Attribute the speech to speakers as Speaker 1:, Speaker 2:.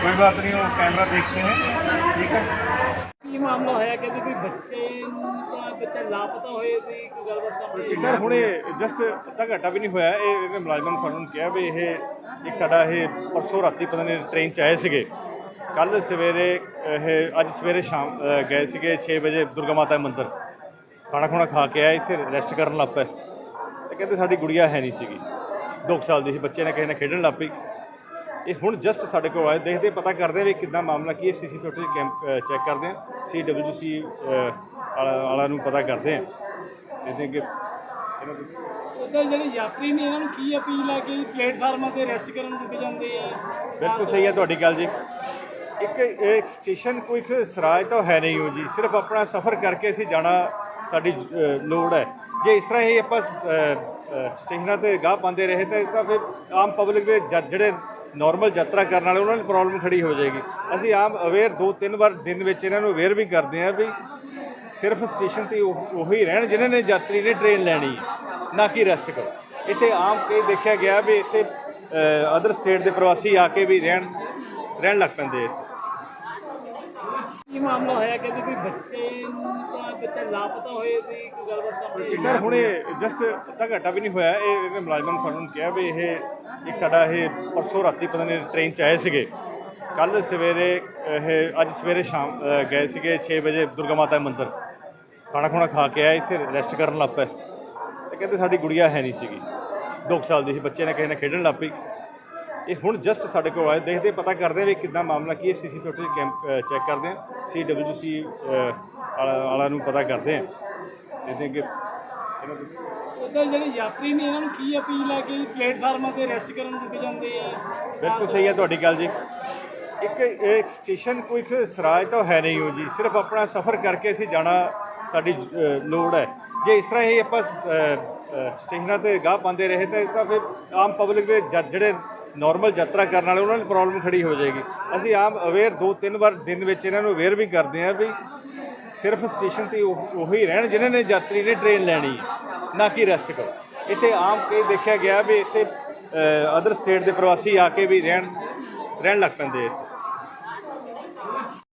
Speaker 1: कोई बात नहीं वो कैमरा देखते हैं ठीक है
Speaker 2: ਕੀ ਮਾਮਲਾ ਹੋਇਆ ਕਹਿੰਦੇ ਕੋਈ ਬੱਚੇ ਨੂੰ ਤਾਂ ਬੱਚਾ ਲਾਪਤਾ ਹੋਏ ਸੀ ਕੋਈ ਗੱਲਬਾਤ ਸਾਹਮਣੇ ਆਈ?
Speaker 3: ਸਰ ਹੁਣੇ ਜਸਟ ਅੱਧਾ ਘੰਟਾ ਵੀ ਨਹੀਂ ਹੋਇਆ ਇਹ ਇਹਦੇ ਮੁਲਾਜ਼ਮਾਂ ਨੇ ਸਾਨੂੰ ਕਿਹਾ ਵੀ ਇਹ ਇੱਕ ਸਾਡਾ ਇਹ ਪਰਸੋਂ ਰਾਤੀ ਪਤਾ ਨਹੀਂ ਟ੍ਰੇਨ ਚ ਆਏ ਸੀਗੇ ਕੱਲ ਸਵੇਰੇ ਇਹ ਅੱਜ ਸਵੇਰੇ ਸ਼ਾਮ ਅ, ਗਏ ਸੀਗੇ 6 ਵਜੇ ਦੁਰਗਾ ਮਾਤਾ ਦੇ ਮੰਦਿਰ ਖਾਣਾ ਖੁਣਾ ਖਾ ਕੇ ਆਏ ਇੱਥੇ ਰੈਸਟ ਕਰਨ ਲੱਗ ਪਏ ਤੇ ਕਹਿੰਦੇ ਸਾਡੀ ਗੁੜੀਆ ਹੈ ਨਹੀਂ ਸੀਗੀ 2 ਸਾਲ ਦੀ ਸੀ ਬੱਚੇ ਨੇ ਕਿਸੇ ਨੇ ਖੇਡਣ ਲੱਗ ਪਈ ਇਹ ਹੁਣ ਜਸਟ ਸਾਡੇ ਕੋਲ ਆਏ ਦੇਖਦੇ ਪਤਾ ਕਰਦੇ ਆ ਵੀ ਕਿੱਦਾਂ ਮਾਮਲਾ ਕੀ ਹੈ। ਸੀਸੀ ਫੁਟੇਜ ਕੈਂਪ ਚੈੱਕ ਕਰਦੇ ਆ ਸੀਡਬਲਯੂਸੀ ਵਾਲਾ ਨੂੰ ਪਤਾ ਕਰਦੇ ਆ ਇਹਦੇ ਅੱਗੇ ਇਹਨਾਂ ਦੇ
Speaker 2: ਜਿਹੜੇ ਯਾਤਰੀ ਨੇ ਇਹਨਾਂ ਨੂੰ ਕੀ ਅਪੀਲ ਹੈ ਕਿ ਪਲੇਟਫਾਰਮਾਂ ਤੇ ਰੈਸਟ ਕਰਨ ਰੁਕ ਜਾਂਦੇ ਆ?
Speaker 3: ਬਿਲਕੁਲ ਸਹੀ ਹੈ ਤੁਹਾਡੀ ਗੱਲ ਜੀ। ਇੱਕ ਇੱਕ ਸਟੇਸ਼ਨ ਕੋਈ ਇੱਕ ਸਰਾਜ ਤਾਂ ਹੈ ਨਹੀਂ ਹੋ ਜੀ। ਸਿਰਫ ਆਪਣਾ ਸਫ਼ਰ ਕਰਕੇ ਅਸੀਂ ਜਾਣਾ ਸਾਡੀ ਲੋੜ ਹੈ। ਜੇ ਇਸ ਤਰ੍ਹਾਂ ਹੀ ਆਪਾਂ ਸਟੇਸ਼ਨਾਂ ਤੇ ਗਾਹ ਪਾਉਂਦੇ ਰਹੇ ਤਾਂ ਫਿਰ ਆਮ ਪਬਲਿਕ ਦੇ ਜਿਹੜੇ ਨਾਰਮਲ ਯਾਤਰਾ ਕਰਨ ਵਾਲੇ, ਉਹਨਾਂ ਨੂੰ ਪ੍ਰੋਬਲਮ ਖੜੀ ਹੋ ਜਾਏਗੀ। ਅਸੀਂ ਆਮ ਅਵੇਅਰ ਦੋ ਤਿੰਨ ਵਾਰ ਦਿਨ ਵਿੱਚ ਇਹਨਾਂ ਨੂੰ ਅਵੇਅਰ ਵੀ ਕਰਦੇ ਹਾਂ ਵੀ ਸਿਰਫ ਸਟੇਸ਼ਨ ਤੇ ਉਹ- ਉਹੀ ਰਹਿਣ ਜਿਨ੍ਹਾਂ ਨੇ ਯਾਤਰੀ ਨੇ ਟ੍ਰੇਨ ਲੈਣੀ ਹੈ, ਨਾ ਕਿ ਰੈਸਟ ਕਰੋ। ਇੱਥੇ ਆਮ ਕਈ ਦੇਖਿਆ ਗਿਆ ਵੀ ਇੱਥੇ ਅਦਰ ਸਟੇਟ ਦੇ ਪ੍ਰਵਾਸੀ ਆ ਕੇ ਵੀ ਰਹਿਣ ਰਹਿਣ ਲੱਗ ਪੈਂਦੇ ਆ
Speaker 2: ਕੀ ਮਾਮਲਾ ਹੋਇਆ? ਕਹਿੰਦੇ ਕੋਈ ਬੱਚੇ ਨੂੰ ਤਾਂ ਬੱਚਾ ਲਾਪਤਾ ਹੋਏ ਸੀ ਕੋਈ ਗੱਲਬਾਤ ਸਾਹਮਣੇ?
Speaker 3: ਸਰ ਹੁਣੇ ਜਸਟ ਅੱਧਾ ਘੰਟਾ ਵੀ ਨਹੀਂ ਹੋਇਆ। ਇਹ ਮੁਲਾਜ਼ਮਾਂ ਨੇ ਸਾਨੂੰ ਕਿਹਾ ਵੀ ਇਹ ਇੱਕ ਸਾਡਾ ਇਹ ਪਰਸੋਂ ਰਾਤੀ ਪਤਾ ਨਹੀਂ ਟ੍ਰੇਨ ਚ ਆਏ ਸੀਗੇ। ਕੱਲ ਸਵੇਰੇ ਇਹ ਅੱਜ ਸਵੇਰੇ ਸ਼ਾਮ ਗਏ ਸੀਗੇ 6 ਵਜੇ ਦੁਰਗਾ ਮਾਤਾ ਦੇ ਮੰਦਿਰ। ਖਾਣਾ ਖੁਣਾ ਖਾ ਕੇ ਆਏ ਇੱਥੇ ਰੈਸਟ ਕਰਨ ਲੱਗ ਪਏ। ਤੇ ਕਹਿੰਦੇ ਸਾਡੀ ਗੁੜੀਆ ਹੈ ਨਹੀਂ ਸੀਗੀ। 2 ਸਾਲ ਦੀ ਸੀ ਬੱਚੇ ਨੇ ਕਿਸੇ ਨੇ ਖੇਡਣ ਲੱਗ ਪਈ। ਇਹ ਹੁਣ ਜਸਟ ਸਾਡੇ ਕੋਲ ਆਏ ਦੇਖਦੇ ਪਤਾ ਕਰਦੇ ਵੀ ਕਿੱਦਾਂ ਮਾਮਲਾ ਕੀ ਹੈ। ਸੀਸੀ ਫੁਟੇਜ ਕੈਂਪ ਚੈੱਕ ਕਰਦੇ ਆ ਸੀਡਬਲਯੂਸੀ ਵਾਲਾ ਨੂੰ ਪਤਾ ਕਰਦੇ ਆ ਇਹਦੇ ਅੱਗੇ ਇਹਨਾਂ ਦੇ
Speaker 2: ਉੱਧਰ ਜਿਹੜੇ ਯਾਤਰੀ ਨੇ ਇਹਨਾਂ ਨੂੰ ਕੀ ਅਪੀਲ ਹੈ ਕਿ ਪਲੇਟਫਾਰਮਾਂ ਤੇ ਰੈਸਟ ਕਰਨ ਰੁਕ ਜਾਂਦੇ ਆ?
Speaker 3: ਬਿਲਕੁਲ ਸਹੀ ਹੈ ਤੁਹਾਡੀ ਗੱਲ ਜੀ। ਇੱਕ ਇੱਕ ਸਟੇਸ਼ਨ ਕੋਈ ਸਰਾਜ ਤਾਂ ਹੈ ਨਹੀਂ ਹੋ ਜੀ। ਸਿਰਫ ਆਪਣਾ ਸਫ਼ਰ ਕਰਕੇ ਅਸੀਂ ਜਾਣਾ ਸਾਡੀ ਲੋੜ ਹੈ। ਜੇ ਇਸ ਤਰ੍ਹਾਂ ਹੀ ਆਪਾਂ ਸਟੇਸ਼ਨਾਂ ਤੇ ਗਾਹ ਪਾਉਂਦੇ ਰਹੇ ਤਾਂ ਫਿਰ ਆਮ ਪਬਲਿਕ ਦੇ ਜਿਹੜੇ ਨਾਰਮਲ ਯਾਤਰਾ ਕਰਨ ਵਾਲੇ, ਉਹਨਾਂ ਨੂੰ ਪ੍ਰੋਬਲਮ ਖੜੀ ਹੋ ਜਾਏਗੀ। ਅਸੀਂ ਆਮ ਅਵੇਅਰ ਦੋ ਤਿੰਨ ਵਾਰ ਦਿਨ ਵਿੱਚ ਇਹਨਾਂ ਨੂੰ ਅਵੇਅਰ ਵੀ ਕਰਦੇ ਹਾਂ ਵੀ ਸਿਰਫ ਸਟੇਸ਼ਨ ਤੇ ਉਹ- ਉਹੀ ਰਹਿਣ ਜਿਨ੍ਹਾਂ ਨੇ ਯਾਤਰੀ ਨੇ ਟ੍ਰੇਨ ਲੈਣੀ ਹੈ, ਨਾ ਕਿ ਰੈਸਟ ਕਰੋ। ਇੱਥੇ ਆਮ ਇਹ ਦੇਖਿਆ ਗਿਆ ਵੀ ਇੱਥੇ ਅਦਰ ਸਟੇਟ ਦੇ ਪ੍ਰਵਾਸੀ ਆ ਕੇ ਵੀ ਰਹਿਣ ਰਹਿਣ ਲੱਗ ਪੈਂਦੇ ਆ